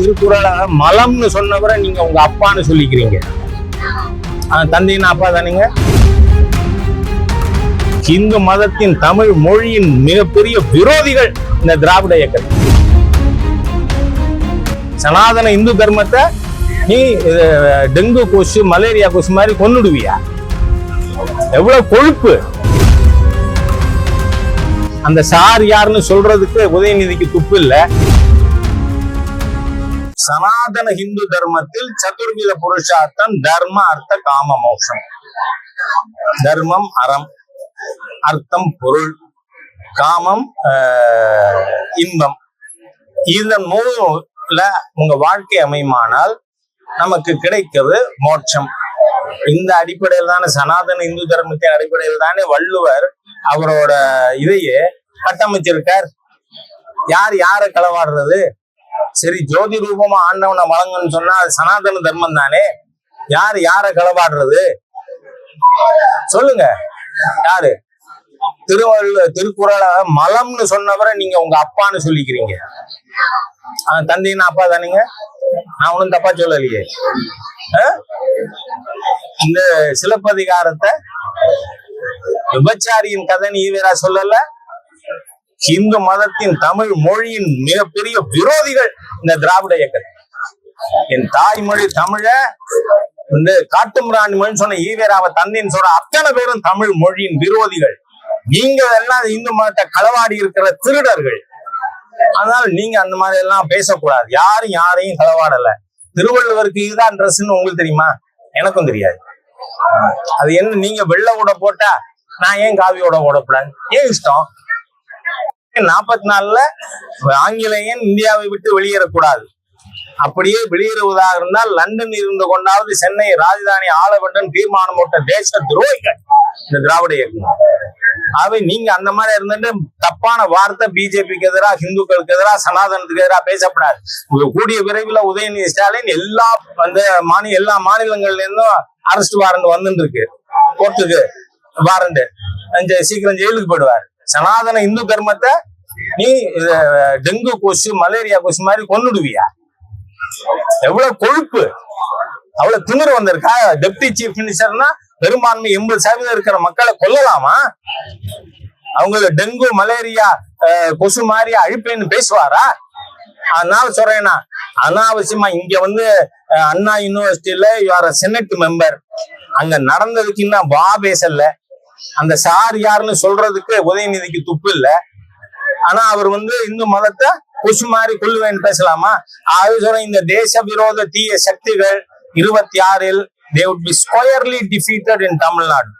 திருக்குறளை மலம்னு சொன்னவரை நீங்க உங்க அப்பான்னு சொல்லிக்கிறீங்க. தந்தையின் அப்பா தானுங்க. இந்து மதத்தின் தமிழ் மொழியின் மிகப்பெரிய விரோதிகள் இந்த திராவிட இயக்கம். சனாதன இந்து தர்மத்தை நீ டெங்கு கொசு மலேரியா கொசு மாதிரி கொன்னுடுவியா? எவ்வளவு கொழுப்பு? அந்த சார் யாருன்னு சொல்றதுக்கு உதயநிதிக்கு துப்பு இல்லை. சனாதன ஹிந்து தர்மத்தில் சதுர்வித புருஷார்த்தம் தர்ம அர்த்த காம மோட்சம் தர்மம் அறம் அர்த்தம் பொருள் காமம் ஆஹ், இன்பம். இதன் மூல உங்க வாழ்க்கை அமையுமானால் நமக்கு கிடைக்கிறது மோட்சம். இந்த அடிப்படையில் தானே சனாதன இந்து தர்மத்தின் அடிப்படையில் தானே வள்ளுவர் அவரோட இதையே கட்டமைச்சிருக்கார். யார் யாரை களவாடுறது? சரி ஜோதி ரூபமா ஆண்டவனை வழங்குன்னு சொன்னா அது சனாதன தர்மம் தானே? யாரு யார களவாடுறது? சொல்லுங்க. யாரு? திருவள்ளுவர் திருக்குறளை மலம்னு சொன்னவரை நீங்க உங்க அப்பான்னு சொல்லிக்கிறீங்க. தந்தைன்னு தந்தையின் அப்பா தானீங்க? நான் ஒன்றும் தப்பா சொல்லலையே. ஆ? இந்த சிலப்பதிகாரத்தை விபச்சாரியின் கதைன்னு வேற சொல்லல? இந்து மதத்தின் தமிழ் மொழியின் மிகப்பெரிய விரோதிகள் இந்த திராவிட இயக்கத்தில் என் தாய்மொழி தமிழ இந்த காட்டுமிராணி மொழி சொன்ன ஈவேராவ தந்தைன்னு சொல்ற அத்தனை பேரும் தமிழ் மொழியின் விரோதிகள். நீங்க எல்லாம் இந்து மதத்தை களவாடி இருக்கிற திருடர்கள். அதனால நீங்க அந்த மாதிரி எல்லாம் பேசக்கூடாது. யாரும் யாரையும் களவாடல. திருவள்ளுவருக்கு இதுதான் ட்ரெஸ்ன்னு உங்களுக்கு தெரியுமா? எனக்கும் தெரியாது. அது என்ன நீங்க வெள்ளை உடை போட்டா நான் ஏன் காவியோட ஓடக்கூடாது? ஏன் இஷ்டம்? நாற்பத்தி நாலுல ஆங்கிலேயன் இந்தியாவை விட்டு வெளியேறக்கூடாது. அப்படியே வெளியேறுவதாக இருந்தால் லண்டன் இருந்து கொண்டாவது சென்னை ராஜதானி ஆள வேண்டும் தீர்மானம் போட்ட தேச துரோகிகள் இந்த திராவிட இயக்கம். ஆகவே நீங்க அந்த மாதிரி இருந்துட்டு தப்பான வார்த்தை பிஜேபிக்கு எதிராக ஹிந்துக்களுக்கு எதிராக சனாதனத்துக்கு எதிராக பேசப்படாது. உங்க கூடிய விரைவில் உதயநிதி ஸ்டாலின் எல்லா அந்த மாநில எல்லா மாநிலங்கள்ல இருந்தும் அரெஸ்ட் வாரண்ட் வந்துட்டு இருக்கு. கோர்ட்டுக்கு வாரண்ட் சீக்கிரம் ஜெயிலுக்கு போயிடுவாரு. சனாதன இந்து தர்மத்தை நீ டெங்கு கொசு மலேரியா கொசு மாதிரி கொன்னுடுவியா? எவ்வளவு கொழுப்பு? அவ்வளவு திமிர் வந்திருக்கா? டெப்டி சீஃப் மினிஸ்டர்னா பெரும்பான்மை எண்பது சதவீதம் இருக்கிற மக்களை கொல்லலாமா? அவங்கள டெங்கு மலேரியா அஹ், கொசு மாதிரி அழிப்பேன்னு பேசுவாரா? அதனால சொல்றேன்னா அனாவசியமா இங்க வந்து அண்ணா யூனிவர்சிட்டியில யூஆர் செனட் மெம்பர் அங்க நடந்ததுக்கு இன்னும் வா பேசல அந்த சார் யாருன்னு சொல்றதுக்கு உதயநிதிக்கு துப்பு இல்ல. ஆனா அவர் வந்து இந்து மதத்தை கொசு மாதிரி கொள்ளுவேன்னு பேசலாமா? அது இந்த தேச விரோத தீய சக்திகள் இருபத்தி ஆறில் they would be squarely defeated in Tamil Nadu